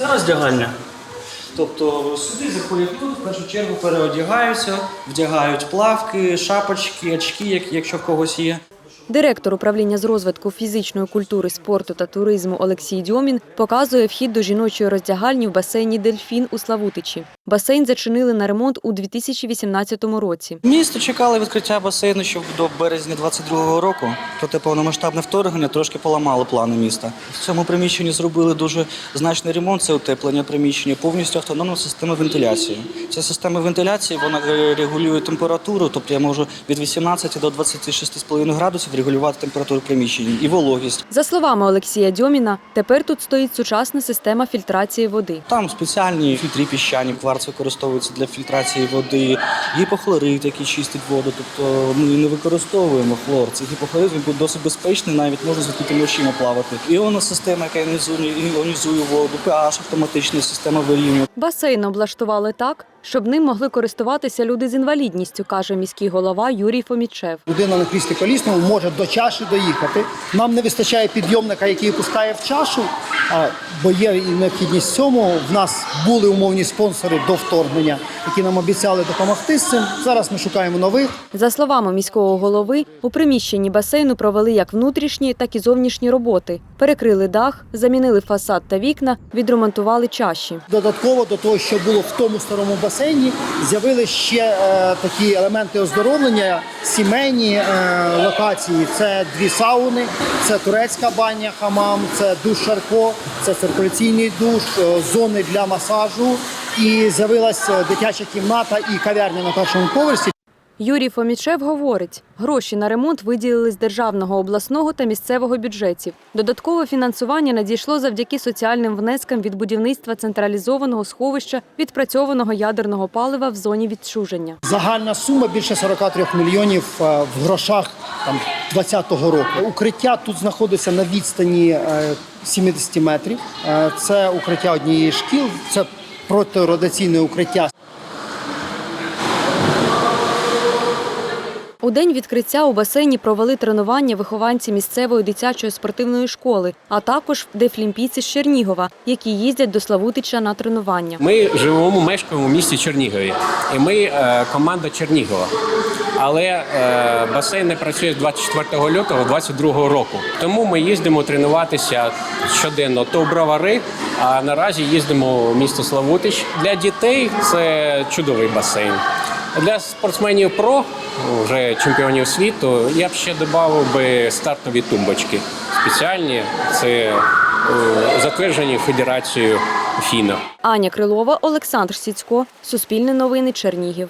Це роздягальня. Тобто сюди заходять тут, в першу чергу переодягаються, вдягають плавки, шапочки, очки, якщо в когось є. Директор управління з розвитку фізичної культури, спорту та туризму Олексій Дьомін показує вхід до жіночої роздягальні в басейні Дельфін у Славутичі. Басейн зачинили на ремонт у 2018 році. Місто чекали відкриття басейну ще до березня 22-го року. Проте повномасштабне вторгнення трошки поламало плани міста. В цьому приміщенні зробили дуже значний ремонт. Це утеплення приміщення, повністю автономна система вентиляції. Ця система вентиляції вона е, регулює температуру, тобто я можу від 18 до 26,5 градусів регулювати температуру приміщення і вологість. За словами Олексія Дьоміна, тепер тут стоїть сучасна система фільтрації води. Там спеціальні фільтри піщані, кварц використовується для фільтрації води, гіпохлорид, який чистить воду. Тобто ми не використовуємо хлор. Цей гіпохлорид він буде досить безпечний, навіть можна з відкритими очима плавати. Іонна система, яка іонізує воду, pH автоматична система вирівнює. Басейн облаштували так, щоб ним могли користуватися люди з інвалідністю, каже міський голова Юрій Фомічев. Людина на кріслі колісному може до чаші доїхати. Нам не вистачає підйомника, який пускає в чашу, бо є і необхідність цьому. В нас були умовні спонсори до вторгнення, які нам обіцяли допомогти з цим. Зараз ми шукаємо нових. За словами міського голови, у приміщенні басейну провели як внутрішні, так і зовнішні роботи. Перекрили дах, замінили фасад та вікна, відремонтували чаші. Додатково до того, що було в тому старому басейні, з'явилися ще е, такі елементи оздоровлення, сімейні е, локації. Це дві сауни, це турецька баня, хамам, це душ шарко, це циркуляційний душ, е, зони для масажу. І з'явилася дитяча кімната і кав'ярня на першому поверсі. Юрій Фомічев говорить, гроші на ремонт виділили з державного, обласного та місцевого бюджетів. Додаткове фінансування надійшло завдяки соціальним внескам від будівництва централізованого сховища відпрацьованого ядерного палива в зоні відчуження. Загальна сума більше 43 мільйонів е, в грошах там 20-го року. Укриття тут знаходиться на відстані е, 70 метрів. Е, Це укриття однієї шкіл, це протирадіаційне укриття. У день відкриття у басейні провели тренування вихованці місцевої дитячої спортивної школи, а також дефлімпійці з Чернігова, які їздять до Славутича на тренування. Ми живемо, мешкаємо в місті Чернігові, і ми е, команда Чернігова. Але е, басейн не працює з 24 лютого 22 року. Тому ми їздимо тренуватися щоденно то в бровари, а наразі їздимо в місто Славутич. Для дітей це чудовий басейн. Для спортсменів про вже чемпіонів світу я б ще додав би стартові тумбочки. Спеціальні це е, затверджені Федерацією ФІНА. Аня Крилова, Олександр Сіцько, Суспільне новини, Чернігів.